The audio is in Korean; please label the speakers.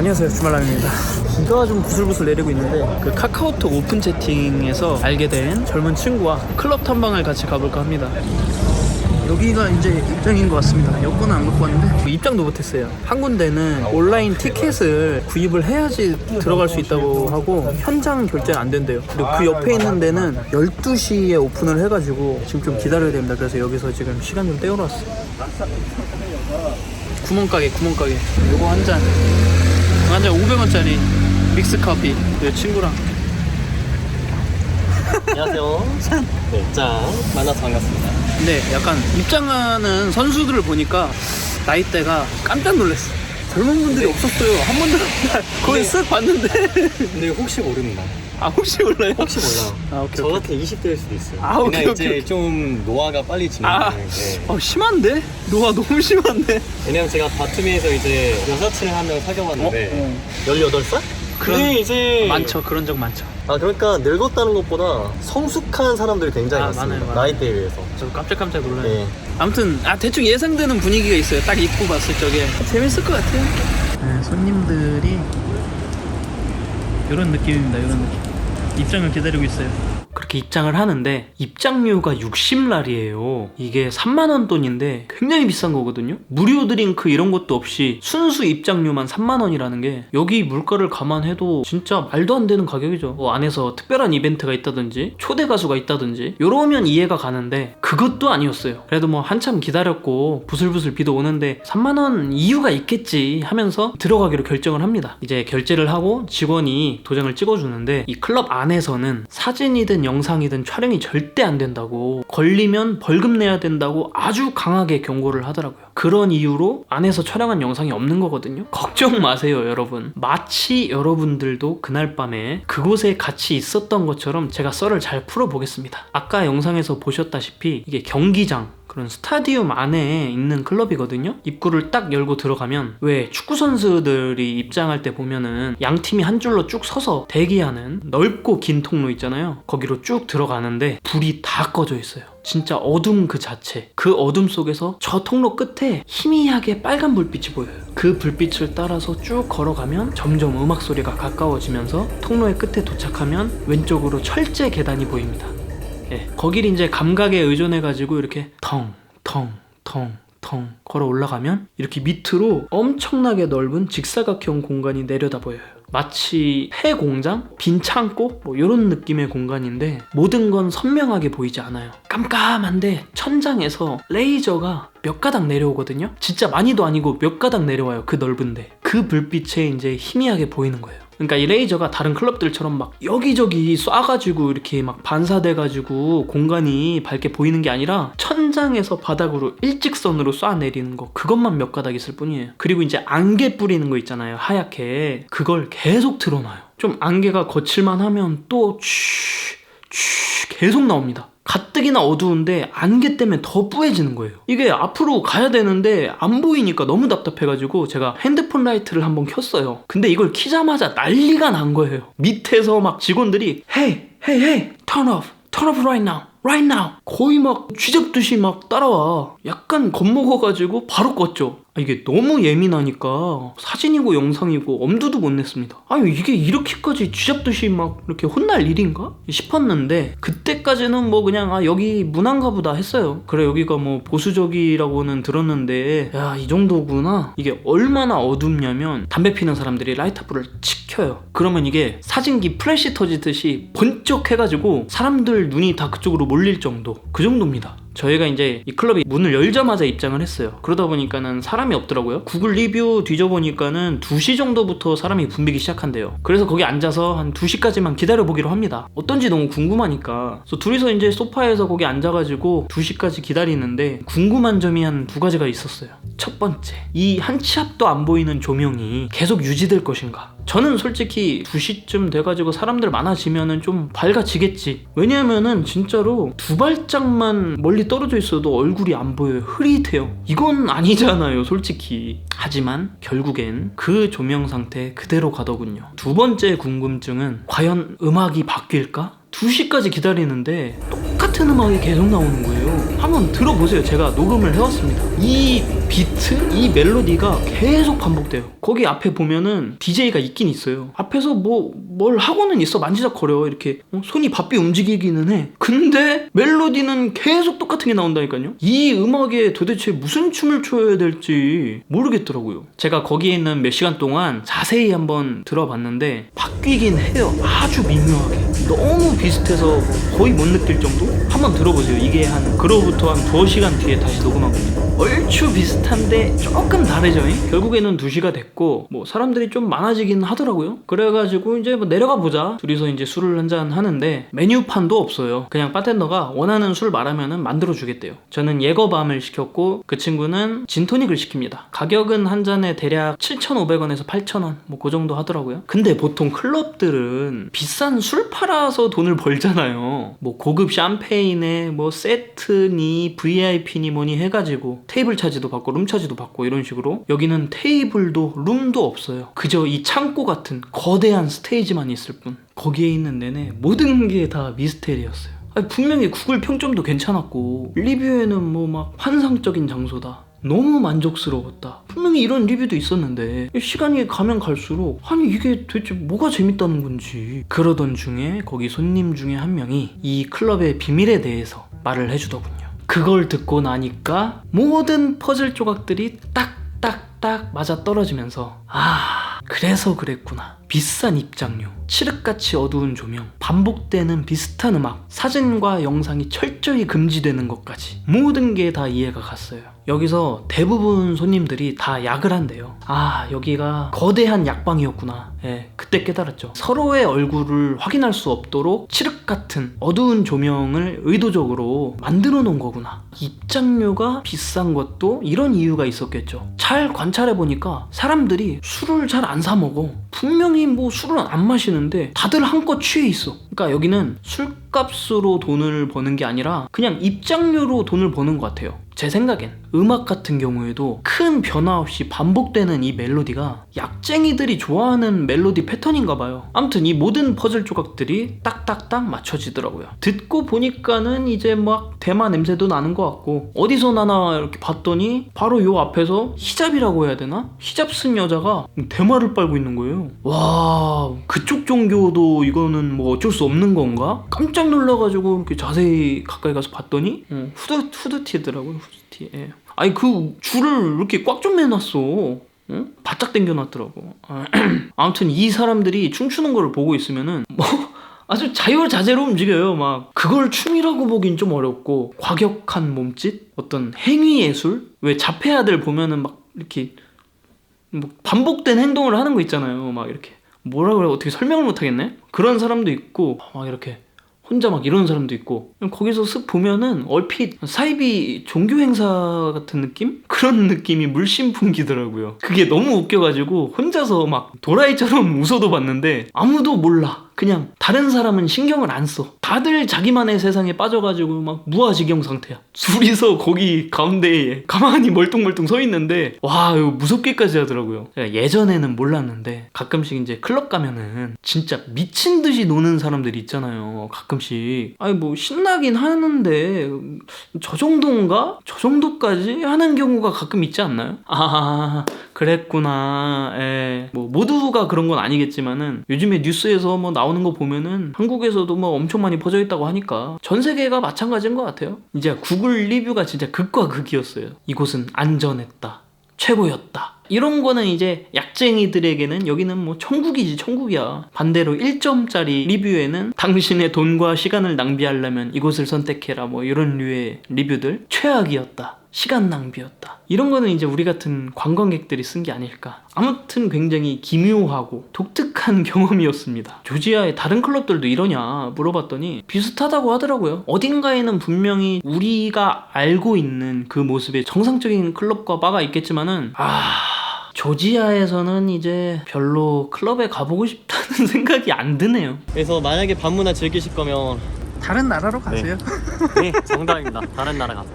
Speaker 1: 안녕하세요 주말남입니다. 비가 좀 부슬부슬 내리고 있는데 그 카카오톡 오픈 채팅에서 알게 된 젊은 친구와 클럽 탐방을 같이 가볼까 합니다. 여기가 이제 입장인 것 같습니다. 여권은 안 갖고 왔는데. 입장도 못했어요. 한 군데는 온라인 티켓을 구입을 해야지 들어갈 수 있다고 하고 현장 결제는 안 된대요. 그리고 그 옆에 있는 데는 12시에 오픈을 해가지고 지금 좀 기다려야 됩니다. 그래서 여기서 지금 시간 좀 때우러 왔어요. 구멍가게 구멍가게. 요거 한 잔 한잔 500원짜리 믹스 커피 내 친구랑
Speaker 2: 안녕하세요. 네, 짠. 만나서 반갑습니다.
Speaker 1: 근데 약간 입장하는 선수들을 보니까 나이대가 깜짝 놀랐어 젊은 분들이 없었어요 한 번도 거의 쓱 봤는데
Speaker 2: 근데 혹시 모릅니다.
Speaker 1: 아 혹시 몰라요?
Speaker 2: 혹시 몰라.
Speaker 1: 아 오케이
Speaker 2: 저
Speaker 1: 오케이
Speaker 2: 같은 20대일 수도 있어요.
Speaker 1: 아, 오케이,
Speaker 2: 그냥 이제
Speaker 1: 오케이.
Speaker 2: 좀 노화가 빨리
Speaker 1: 아,
Speaker 2: 진행되는데.
Speaker 1: 어, 심한데? 노아 너무 심한데?
Speaker 2: 왜냐면 제가 바툼에서 이제 여사친을 한 명 사귀어봤는데
Speaker 1: 어?
Speaker 2: 18살?
Speaker 1: 그런-
Speaker 2: 그게 이제
Speaker 1: 많죠 그런 적 많죠
Speaker 2: 아 그러니까 늙었다는 것보다 성숙한 사람들이 굉장히
Speaker 1: 아,
Speaker 2: 많습니다.
Speaker 1: 많아요, 많아요.
Speaker 2: 나이대에 비해서.
Speaker 1: 저 깜짝깜짝 놀라요
Speaker 2: 네.
Speaker 1: 아무튼 아 대충 예상되는 분위기가 있어요. 딱 입고 봤을 적에 재밌을 것 같아요. 네, 손님들이 이런 느낌입니다. 이런 느낌. 입장을 기다리고 있어요. 그렇게 입장을 하는데 입장료가 60랄이에요. 이게 3만 원 돈인데 굉장히 비싼 거거든요. 무료 드링크 이런 것도 없이 순수 입장료만 3만 원이라는 게 여기 물가를 감안해도 진짜 말도 안 되는 가격이죠. 뭐 안에서 특별한 이벤트가 있다든지 초대 가수가 있다든지 이러면 이해가 가는데 그것도 아니었어요. 그래도 뭐 한참 기다렸고 부슬부슬 비도 오는데 3만 원 이유가 있겠지 하면서 들어가기로 결정을 합니다. 이제 결제를 하고 직원이 도장을 찍어주는데 이 클럽 안에서는 사진이든 영상이든 촬영이 절대 안 된다고 걸리면 벌금 내야 된다고 아주 강하게 경고를 하더라고요. 그런 이유로 안에서 촬영한 영상이 없는 거거든요. 걱정 마세요, 여러분. 마치 여러분들도 그날 밤에 그곳에 같이 있었던 것처럼 제가 썰을 잘 풀어보겠습니다. 아까 영상에서 보셨다시피 이게 경기장 그런 스타디움 안에 있는 클럽이거든요. 입구를 딱 열고 들어가면 왜 축구 선수들이 입장할 때 보면은 양 팀이 한 줄로 쭉 서서 대기하는 넓고 긴 통로 있잖아요. 거기로 쭉 들어가는데 불이 다 꺼져 있어요. 진짜 어둠 그 자체. 그 어둠 속에서 저 통로 끝에 희미하게 빨간 불빛이 보여요. 그 불빛을 따라서 쭉 걸어가면 점점 음악 소리가 가까워지면서 통로의 끝에 도착하면 왼쪽으로 철제 계단이 보입니다. 예, 거길 이제 감각에 의존해 가지고 이렇게 텅, 텅, 텅, 텅 걸어 올라가면 이렇게 밑으로 엄청나게 넓은 직사각형 공간이 내려다 보여요. 마치 폐 공장, 빈 창고 뭐 이런 느낌의 공간인데 모든 건 선명하게 보이지 않아요. 깜깜한데 천장에서 레이저가 몇 가닥 내려오거든요. 진짜 많이도 아니고 몇 가닥 내려와요. 그 넓은데 그 불빛에 이제 희미하게 보이는 거예요. 그러니까 이 레이저가 다른 클럽들처럼 막 여기저기 쏴가지고 이렇게 막 반사돼가지고 공간이 밝게 보이는 게 아니라 천장에서 바닥으로 일직선으로 쏴내리는 거 그것만 몇 가닥 있을 뿐이에요. 그리고 이제 안개 뿌리는 거 있잖아요. 하얗게 그걸 계속 틀어놔요. 좀 안개가 거칠만 하면 또 취, 취 계속 나옵니다. 가뜩이나 어두운데 안개 때문에 더 뿌해지는 거예요. 이게 앞으로 가야 되는데 안 보이니까 너무 답답해가지고 제가 핸드폰 라이트를 한번 켰어요. 근데 이걸 키자마자 난리가 난 거예요. 밑에서 막 직원들이 Hey, hey, hey, turn off, turn. Right now. 거의 막 쥐잡듯이 막 따라와. 약간 겁먹어가지고 바로 껐죠. 아, 이게 너무 예민하니까 사진이고 영상이고 엄두도 못 냈습니다. 아니 이게 이렇게까지 쥐잡듯이 막 이렇게 혼날 일인가? 싶었는데 그때까지는 뭐 그냥 아 여기 문화인가 보다 했어요. 그래 여기가 뭐 보수적이라고는 들었는데 야 이 정도구나. 이게 얼마나 어둡냐면 담배 피는 사람들이 라이터 불을 칙 켜요 그러면 이게 사진기 플래시 터지듯이 번쩍 해가지고 사람들 눈이 다 그쪽으로 몰릴 정도 그 정도입니다 저희가 이제 이 클럽이 문을 열자마자 입장을 했어요. 그러다 보니까는 사람이 없더라고요. 구글 리뷰 뒤져보니까는 2시 정도부터 사람이 붐비기 시작한대요. 그래서 거기 앉아서 한 2시까지만 기다려보기로 합니다. 어떤지 너무 궁금하니까. 그래서 둘이서 이제 소파에서 거기 앉아가지고 2시까지 기다리는데 궁금한 점이 한 두 가지가 있었어요. 첫 번째, 이 한 치 앞도 안 보이는 조명이 계속 유지될 것인가? 저는 솔직히 2시쯤 돼가지고 사람들 많아지면은 좀 밝아지겠지. 왜냐면은 진짜로 두 발짝만 멀리 떨어져 있어도 얼굴이 안 보여요. 흐릿해요. 이건 아니잖아요, 솔직히. 하지만 결국엔 그 조명 상태 그대로 가더군요. 두 번째 궁금증은 과연 음악이 바뀔까? 2시까지 기다리는데 똑같은 음악이 계속 나오는 거예요. 한번 들어보세요. 제가 녹음을 해왔습니다. 이 비트, 이 멜로디가 계속 반복돼요. 거기 앞에 보면은 DJ가 있긴 있어요. 앞에서 뭐 뭘 하고는 있어 만지작거려 이렇게 어, 손이 바삐 움직이기는 해. 근데 멜로디는 계속 똑같은 게 나온다니까요. 이 음악에 도대체 무슨 춤을 춰야 될지 모르겠더라고요. 제가 거기에 있는 몇 시간 동안 자세히 한번 들어봤는데 바뀌긴 해요. 아주 미묘하게. 너무 비슷해서 거의 못 느낄 정도? 한번 들어보세요. 이게 한 그로부터 한 두어 시간 뒤에 다시 녹음한 겁니다. 얼추 비슷한데 조금 다르죠. 잉? 결국에는 2시가 됐고 뭐 사람들이 좀 많아지긴 하더라고요. 그래가지고 이제 뭐 내려가 보자. 둘이서 이제 술을 한잔 하는데 메뉴판도 없어요. 그냥 바텐더가 원하는 술 말하면은 만들어 주겠대요. 저는 예거밤을 시켰고 그 친구는 진토닉을 시킵니다. 가격은 한 잔에 대략 7,500원에서 8,000원 뭐 그 정도 하더라고요. 근데 보통 클럽들은 비싼 술 팔아서 돈을 벌잖아요. 뭐 고급 샴페인에 뭐 세트니 VIP니 뭐니 해가지고 테이블 차지도 받고 룸 차지도 받고 이런 식으로 여기는 테이블도 룸도 없어요. 그저 이 창고 같은 거대한 스테이지만 있을 뿐. 거기에 있는 내내 모든 게 다 미스테리였어요. 아니, 분명히 구글 평점도 괜찮았고 리뷰에는 뭐 막 환상적인 장소다. 너무 만족스러웠다. 분명히 이런 리뷰도 있었는데 시간이 가면 갈수록 아니 이게 도대체 뭐가 재밌다는 건지 그러던 중에 거기 손님 중에 한 명이 이 클럽의 비밀에 대해서 말을 해주더군요. 그걸 듣고 나니까 모든 퍼즐 조각들이 딱딱딱 맞아 떨어지면서 아 그래서 그랬구나. 비싼 입장료, 칠흑같이 어두운 조명, 반복되는 비슷한 음악, 사진과 영상이 철저히 금지되는 것까지 모든 게 다 이해가 갔어요. 여기서 대부분 손님들이 다 약을 한대요. 아, 여기가 거대한 약방이었구나. 예, 그때 깨달았죠. 서로의 얼굴을 확인할 수 없도록 칠흑 같은 어두운 조명을 의도적으로 만들어 놓은 거구나. 입장료가 비싼 것도 이런 이유가 있었겠죠. 잘 관찰해 보니까 사람들이 술을 잘 안 사 먹어. 분명히 뭐 술을 안 마시는데 다들 한껏 취해 있어. 그러니까 여기는 술값으로 돈을 버는 게 아니라 그냥 입장료로 돈을 버는 것 같아요. 제 생각엔 음악 같은 경우에도 큰 변화 없이 반복되는 이 멜로디가 약쟁이들이 좋아하는 멜로디 패턴인가 봐요. 아무튼 이 모든 퍼즐 조각들이 딱딱딱 맞춰지더라고요. 듣고 보니까는 이제 막 대마 냄새도 나는 것 같고 어디서 나나 이렇게 봤더니 바로 요 앞에서 히잡이라고 해야 되나? 히잡 쓴 여자가 대마를 빨고 있는 거예요. 와 그쪽 종교도 이거는 뭐 어쩔 수 없는 건가? 깜짝 놀라가지고 이렇게 자세히 가까이 가서 봤더니 어, 후드 후드티더라고요 예. 아니 그 줄을 이렇게 꽉 좀 매놨어. 응? 바짝 당겨놨더라고. 아, 아무튼 이 사람들이 춤추는 거를 보고 있으면은 뭐 아주 자유자재로 움직여요. 막 그걸 춤이라고 보긴 좀 어렵고 과격한 몸짓, 어떤 행위 예술. 왜 자폐아들 보면은 막 이렇게 뭐 반복된 행동을 하는 거 있잖아요. 막 이렇게 뭐라 그래 어떻게 설명을 못 하겠네. 그런 사람도 있고 막 이렇게 혼자 막 이러는 사람도 있고 거기서 쓱 보면은 얼핏 사이비 종교 행사 같은 느낌? 그런 느낌이 물씬 풍기더라고요. 그게 너무 웃겨가지고 혼자서 막 도라이처럼 웃어도 봤는데 아무도 몰라. 그냥 다른 사람은 신경을 안 써. 다들 자기만의 세상에 빠져가지고 막 무아지경 상태야. 둘이서 거기 가운데에 가만히 멀뚱멀뚱 서 있는데 와 이거 무섭게까지 하더라고요. 제가 예전에는 몰랐는데 가끔씩 이제 클럽 가면은 진짜 미친 듯이 노는 사람들이 있잖아요. 가끔씩 아니 뭐 신나긴 하는데 저 정도인가? 저 정도까지 하는 경우가 가끔 있지 않나요? 아 그랬구나. 예. 뭐 모두가 그런 건 아니겠지만은 요즘에 뉴스에서 뭐 나오는 거 보면은 한국에서도 뭐 엄청 많이 퍼져 있다고 하니까 전 세계가 마찬가지인 것 같아요. 이제 구글 리뷰가 진짜 극과 극이었어요. 이곳은 안전했다. 최고였다. 이런 거는 이제 약쟁이들에게는 여기는 뭐 천국이지 천국이야. 반대로 1점짜리 리뷰에는 당신의 돈과 시간을 낭비하려면 이곳을 선택해라 뭐 이런 류의 리뷰들 최악이었다. 시간 낭비였다. 이런 거는 이제 우리 같은 관광객들이 쓴 게 아닐까. 아무튼 굉장히 기묘하고 독특한 경험이었습니다. 조지아의 다른 클럽들도 이러냐 물어봤더니 비슷하다고 하더라고요. 어딘가에는 분명히 우리가 알고 있는 그 모습의 정상적인 클럽과 바가 있겠지만은 아 조지아에서는 이제 별로 클럽에 가보고 싶다는 생각이 안 드네요.
Speaker 2: 그래서 만약에 밤문화 즐기실 거면
Speaker 1: 다른 나라로 가세요.
Speaker 2: 네 정답입니다. 다른 나라 가서.